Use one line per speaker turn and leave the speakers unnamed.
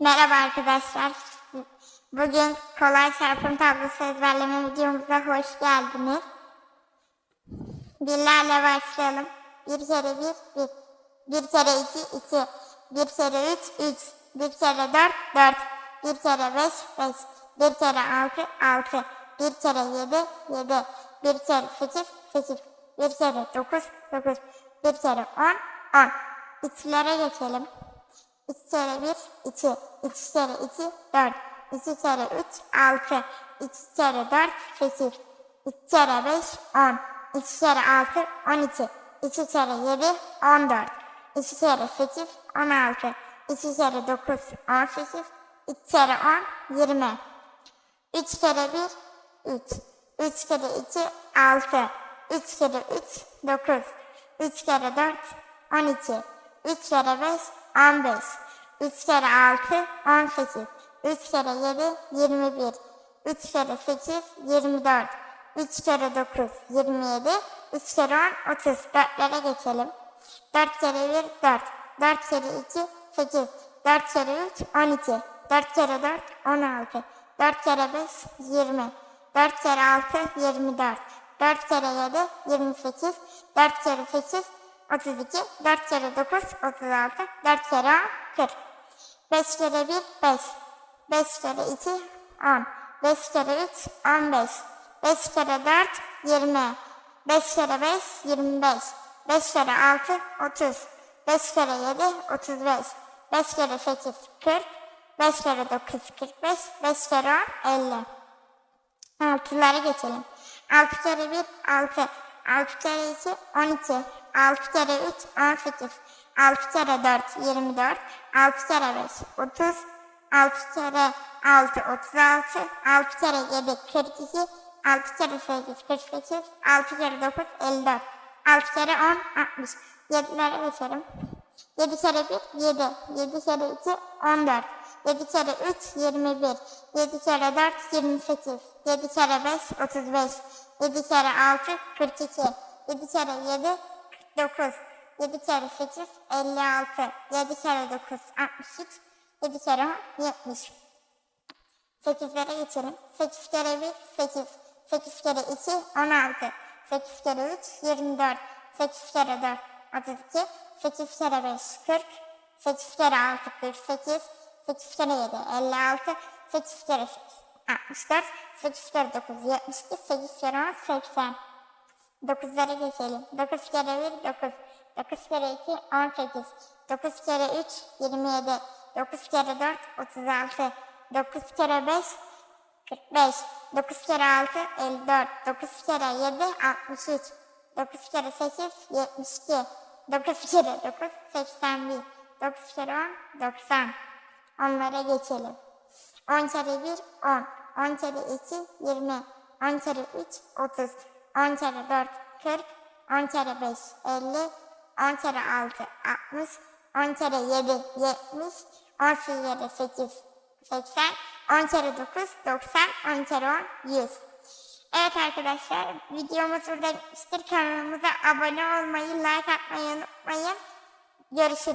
Merhaba arkadaşlar. Bugün kolay çarpım tablosu ezberleme videomuza hoş geldiniz. Birlerle başlayalım. Bir kere bir, bir. Bir kere iki, iki. Bir kere üç, üç. Bir kere dört, dört. Bir kere beş, beş. Bir kere altı, altı. Bir kere yedi, yedi. Bir kere sekiz, sekiz. Bir kere dokuz, dokuz. Bir kere on, on. İçlere geçelim. İki kere bir, iki. İki kere iki, dört. İki kere üç, altı. İki kere dört, sekiz. İki kere beş, on. İki kere altı, on iki. İki kere yedi, on dört. İki kere sekiz, on altı. İki kere dokuz, on sekiz. İki kere on, yirmi. Üç kere bir, üç. Üç kere iki, altı. Üç kere üç, dokuz. Üç kere dört, on iki. Üç kere beş, on beş. Üç kere altı, on sekiz. Üç kere yedi, yirmi bir. Üç kere sekiz, yirmi dört. Üç kere dokuz, yirmi yedi. Üç kere on, otuz. Dörtlere geçelim. Dört kere bir, dört. Dört kere iki, sekiz. Dört kere üç, on iki. Dört kere dört, on altı. Dört kere beş, yirmi. Dört kere altı, yirmi dört. Dört kere yedi, yirmi sekiz. Dört kere sekiz, otuz iki. Dört kere dokuz, otuz altı. Dört kere on, kırk. Beş kere bir, beş. Beş kere iki, on. Beş kere üç, on beş. Beş kere dört, yirmi. Beş kere beş, yirmi beş. Beş kere altı, otuz. Beş kere yedi, otuz beş. Beş kere sekiz, kırk. Beş kere dokuz, kırk beş. Beş kere on, elli. Altılara geçelim. Altı kere bir, altı. Altı kere iki, on iki. Altı kere üç, on sekiz. Altı kere dört, yirmi dört. Altı kere beş, otuz. Altı kere altı, otuz altı. Altı kere yedi, kırk iki. Altı kere sekiz, kırk sekiz. Altı kere dokuz, elli dört. Altı kere on, altmış. Yedilere geçelim. Yedi kere bir, yedi. Yedi kere iki, on dört. Yedi kere üç, yirmi bir. Yedi kere dört, yirmi sekiz. Yedi kere beş, otuz beş. Yedi kere altı, kırk iki. Yedi kere yedi, kırk dokuz. Yedi kere sekiz, elli altı. Yedi kere dokuz, altmış üç. Yedi kere on, yetmiş. Sekizlere geçelim. Sekiz kere bir, sekiz. Sekiz kere iki, on altı. Sekiz kere üç, yirmi dört. Sekiz kere dört, otuz iki. Sekiz kere beş, kırk. Sekiz kere altı, kırk sekiz. Sekiz kere yedi, elli altı. Sekiz kere sekiz, altmış dört. Sekiz kere dokuz, yetmiş iki. Sekiz kere on, seksen. Dokuzlara geçelim. Dokuz kere bir, dokuz. Dokuz kere iki, on sekiz. Dokuz kere üç, yirmi yedi. Dokuz kere dört, otuz altı. Dokuz kere beş, 45. 9 kere 6 54. 9 kere 7 63. 9 kere 8 72. 9 kere 9 81. 9 kere 10 90. Onlara geçelim. 10 kere 1 10. 10 kere 2 20. 10 kere 3 30. 10 kere 4 40. 10 kere 5 50. 10 kere 6 60. 10 kere 7 70. 10 kere 8 80, 10 kere 9, 90, 10 kere 10, 100. Evet arkadaşlar, videomuz burada bitmiştir. Kanalımıza abone olmayı, like atmayı unutmayın. Görüşürüz.